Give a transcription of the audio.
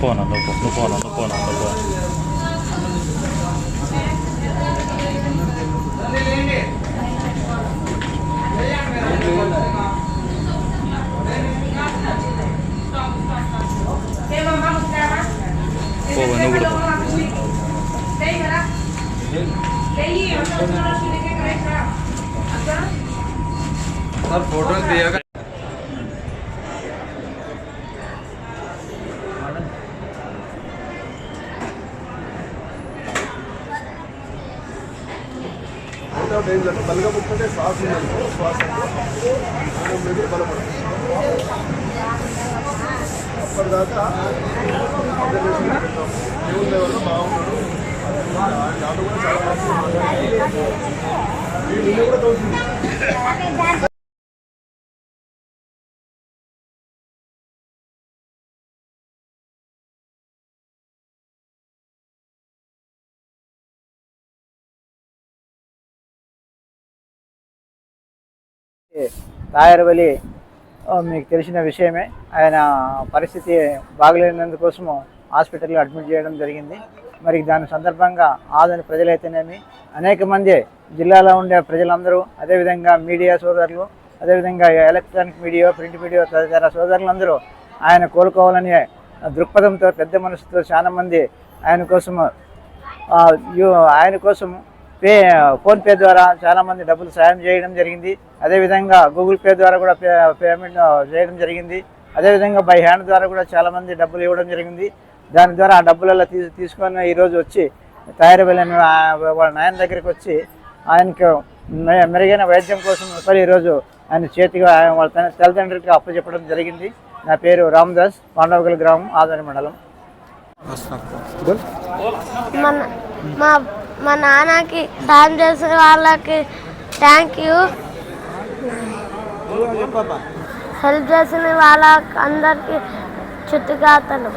పోనా నువ్వు పో, నువ్వు పోనా నువ్వు పోనా నువ్వు పో. పో, నువ్వు కూడా పో. సార్ ఫోటోలు తీయక బలగముట్టే శ్వాస ఉందనుకో శ్వాస మనం మెదడు బలపడుతుంది అప్పటిదాకా దేవుని లెవెల్లో బాగున్నాడు. దాంట్లో కూడా చాలా మంది కూడా తోచింది. తాయరవలి మీకు తెలిసిన విషయమే. ఆయన పరిస్థితి బాగలేనందుకోసము హాస్పిటల్లో అడ్మిట్ చేయడం జరిగింది. మరి దాని సందర్భంగా ఆదని ప్రజలైతేనేమి అనేక మంది జిల్లాలో ఉండే ప్రజలందరూ అదేవిధంగా మీడియా సోదరులు అదేవిధంగా ఎలక్ట్రానిక్ మీడియా ప్రింట్ మీడియా తదితర సోదరులందరూ ఆయన కోలుకోవాలని దృక్పథంతో పెద్ద మనసుతో చాలామంది ఆయన కోసము ఆయన కోసం పే ఫోన్పే ద్వారా చాలామంది డబ్బులు సాయం చేయడం జరిగింది. అదేవిధంగా గూగుల్ పే ద్వారా కూడా పే పేమెంట్ చేయడం జరిగింది. అదేవిధంగా బై హ్యాండ్ ద్వారా కూడా చాలామంది డబ్బులు ఇవ్వడం జరిగింది. దాని ద్వారా ఆ డబ్బులలో తీ తీసుకొని ఈరోజు వచ్చి తయారవల్లి అనే ఆ- వాళ్ళ నాయన దగ్గరికి వచ్చి ఆయనకు మెరుగైన వైద్యం కోసం మరి ఈరోజు ఆయన చేతిగా ఆయన వాళ్ళ తన తల్లిదండ్రులకి అప్పచెప్పడం జరిగింది. నా పేరు రామదాస్ పాండవగల గ్రామం ఆదరణ మండలం. మా నాన్నకి సాయం చేసిన వాళ్ళకి థ్యాంక్ యూ హెల్ప్ చేసిన వాళ్ళకి అందరికి చుట్టుగాతలు.